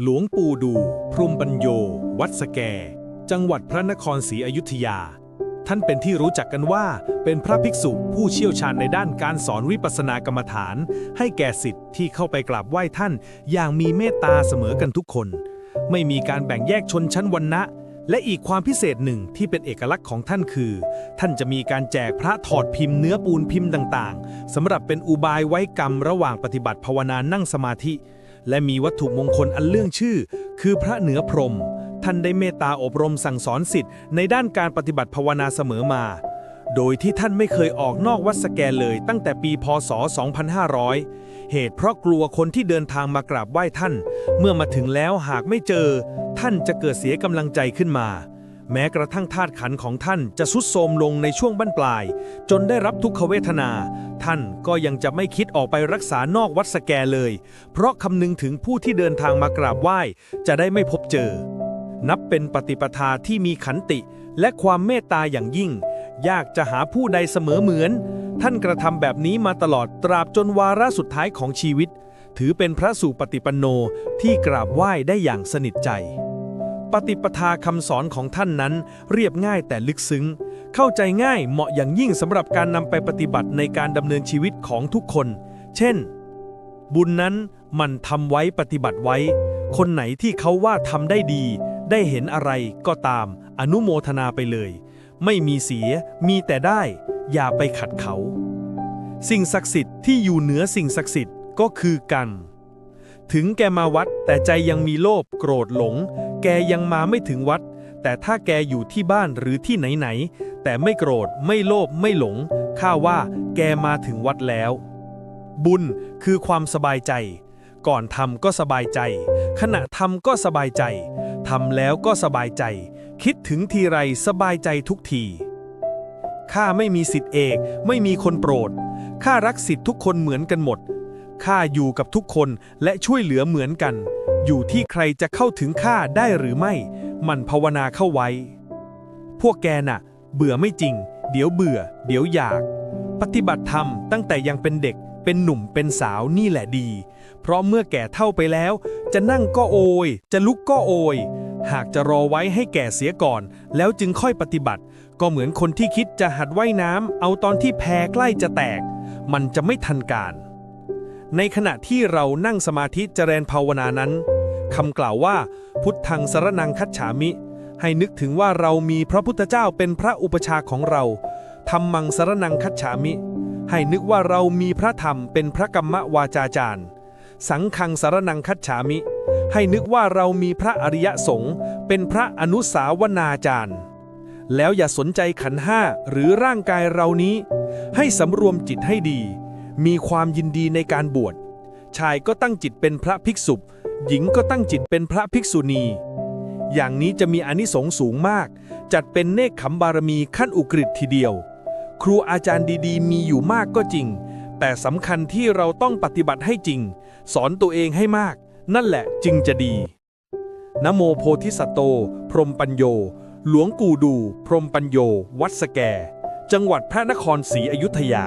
หลวงปู่ดู พรมปัญโย วัดสแก จังหวัดพระนครศรีอยุธยา ท่านเป็นที่รู้จักกันว่าเป็นพระภิกษุผู้เชี่ยวชาญในด้านการสอนวิปัสสนากรรมฐาน ให้แก่สิทธิ์ที่เข้าไปกราบไหว้ท่าน อย่างมีเมตตาเสมอกันทุกคน ไม่มีการแบ่งแยกชนชั้นวรรณะ และอีกความพิเศษหนึ่งที่เป็นเอกลักษณ์ของท่านคือ ท่านจะมีการแจกพระถอดพิมพ์เนื้อปูนพิมพ์ต่างๆสำหรับเป็นอุบายไว้กรรมระหว่างปฏิบัติภาวนานั่งสมาธิ และมีวัตถุมงคลอันเรื่องชื่อ คือพระเหนือพรหมท่านได้เมตตาอบรมสั่งสอนสิทธิ์ในด้านการปฏิบัติภาวนาเสมอมา โดยที่ท่านไม่เคยออกนอกวัดสแกเลยตั้งแต่ปีพศ 2500 เหตุเพราะกลัวคนที่เดินทางมากราบไหว้ท่าน เมื่อมาถึงแล้วหากไม่เจอ ท่านจะเกิดเสียกำลังใจขึ้นมา แม้กระทั่งธาตุขันของท่านจะสุดโทรมลงในช่วงบั้นปลาย จนได้รับทุกขเวทนา ท่านก็ยังจะไม่คิดออกไปรักษานอกวัดสแกเลย เพราะคำนึงถึงผู้ที่เดินทางมากราบไหว้ จะได้ไม่พบเจอ นับเป็นปฏิปทาที่มีขันติ และความเมตตาอย่างยิ่ง ยากจะหาผู้ใดเสมอเหมือน ท่านกระทำแบบนี้มาตลอดตราบจนวาระสุดท้ายของชีวิต ถือเป็นพระสุปฏิปันโนที่กราบไหว้ได้อย่างสนิทใจ ปฏิปทาคำสอนของท่านนั้น เรียบง่ายแต่ลึกซึ้ง เข้าใจง่ายเหมาะอย่างยิ่งสำหรับการนำไปปฏิบัติในการดำเนินชีวิตของทุกคน เช่น บุญนั้นมันทำไว้ปฏิบัติไว้ คนไหนที่เขาว่าทำได้ดี ได้เห็นอะไรก็ตาม อนุโมทนาไปเลย ไม่มีเสีย มีแต่ได้ อย่าไปขัดเขา สิ่งศักดิ์สิทธิ์ที่อยู่เหนือสิ่งศักดิ์สิทธิ์ก็คือกัน ถึงแกมาวัด แต่ใจยังมีโลภโกรธหลง แกยังมาไม่ถึงวัด แต่ถ้าแกอยู่ที่บ้านหรือที่ไหนๆแต่ไม่โกรธไม่โลภไม่หลงข้าว่า แกมาถึงวัดแล้ว บุญคือความสบายใจ ก่อนทำก็สบายใจ ขณะทำก็สบายใจทำแล้วก็สบายใจ คิดถึงทีไรสบายใจทุกทีข้าไม่มีสิทธิเอก ไม่มีคนโปรดข้ารักสิทธิทุกคนเหมือนกันหมด ข้าอยู่กับทุกคนและช่วยเหลือเหมือนกัน อยู่ที่ใครจะเข้าถึงข้าได้หรือไม่ มันภาวนาเข้าไว้ พวกแกน่ะ เบื่อไม่จริง เดี๋ยวเบื่อ เดี๋ยวอยาก ปฏิบัติธรรมตั้งแต่ยังเป็นเด็ก เป็นหนุ่มเป็นสาวนี่แหละดี เพราะเมื่อแก่เท่าไปแล้ว จะนั่งก็โอย จะลุกก็โอย หากจะรอไว้ให้แก่เสียก่อน แล้วจึงค่อยปฏิบัติ ก็เหมือนคนที่คิดจะหัดว่ายน้ำเอาตอนที่แพใกล้จะแตก มันจะไม่ทันการ ในขณะที่เรานั่งสมาธิเจริญภาวนานั้นคำกล่าวว่า พุทธังสรนังคัจฉามิ ให้นึกถึงว่าเรามีพระพุทธเจ้าเป็นพระอุปชาของเราธรรมังสรนังคัจฉามิ ให้นึกว่าเรามีพระธรรมเป็นพระกรรมวาจาจารย์ สังฆังสารนังคัจฉามิ ให้นึกว่าเรามีพระอริยสงฆ์เป็นพระอนุสาวนาจารย์ แล้วอย่าสนใจขันห้าหรือร่างกายเรานี้ ให้สำรวมจิตให้ดี มีความยินดีในการบวช ชายก็ตั้งจิตเป็นพระภิกษุ หญิงก็ตั้งจิตเป็นพระภิกษุณี อย่างนี้จะมีอนิสงส์สูงมาก จัดเป็นเนคขมบารมีขั้นอุกฤษทีเดียว ครูอาจารย์ดีๆ มีอยู่มากก็จริง แต่สำคัญที่เราต้องปฏิบัติให้จริง สอนตัวเองให้มาก นั่นแหละจึงจะดีนโมโพธิสัตโต พรหมปัญโย หลวงปู่ดู พรหมปัญโย วัดสแก จังหวัดพระนครศรีอยุธยา